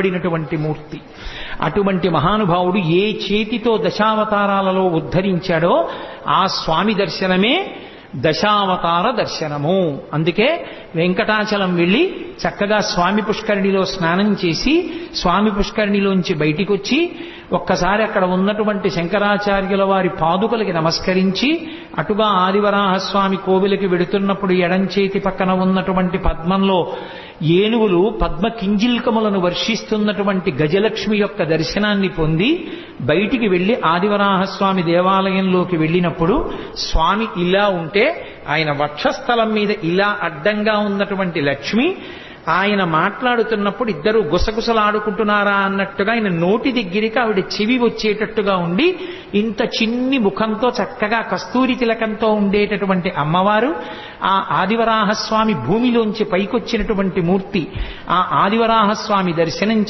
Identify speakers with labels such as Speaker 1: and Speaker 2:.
Speaker 1: పడినటువంటి మూర్తి. అటువంటి మహానుభావుడు ఏ చేతితో దశావతారాలలో ఉద్ధరించాడో ఆ స్వామి దర్శనమే దశావతార దర్శనము. అందుకే వెంకటాచలం వెళ్ళి చక్కగా స్వామి పుష్కరిణిలో స్నానం చేసి స్వామి పుష్కరిణిలోంచి బయటికి వచ్చి ఒక్కసారి అక్కడ ఉన్నటువంటి శంకరాచార్యుల వారి పాదుకలకి నమస్కరించి అటుగా ఆదివరాహస్వామి కోవిలకి వెడుతున్నప్పుడు ఎడంచేతి పక్కన ఉన్నటువంటి పద్మంలో ఏనుగులు పద్మ కింజిల్కములను వర్షిస్తున్నటువంటి గజలక్ష్మి యొక్క దర్శనాన్ని పొంది బయటికి వెళ్ళి ఆదివరాహస్వామి దేవాలయంలోకి వెళ్ళినప్పుడు స్వామి ఇలా ఉంటే ఆయన వక్షస్థలం మీద ఇలా అడ్డంగా ఉన్నటువంటి లక్ష్మి ఆయన మాట్లాడుతున్నప్పుడు ఇద్దరు గుసగుసలాడుకుంటున్నారా అన్నట్టుగా ఆయన నోటి దగ్గరికి ఆవిడ చెవి వచ్చేటట్టుగా ఉండి ఇంత చిన్ని ముఖంతో చక్కగా కస్తూరి తిలకంతో ఉండేటటువంటి అమ్మవారు ఆ ఆదివరాహస్వామి భూమిలోంచి పైకొచ్చినటువంటి మూర్తి ఆ ఆదివరాహస్వామి దర్శనం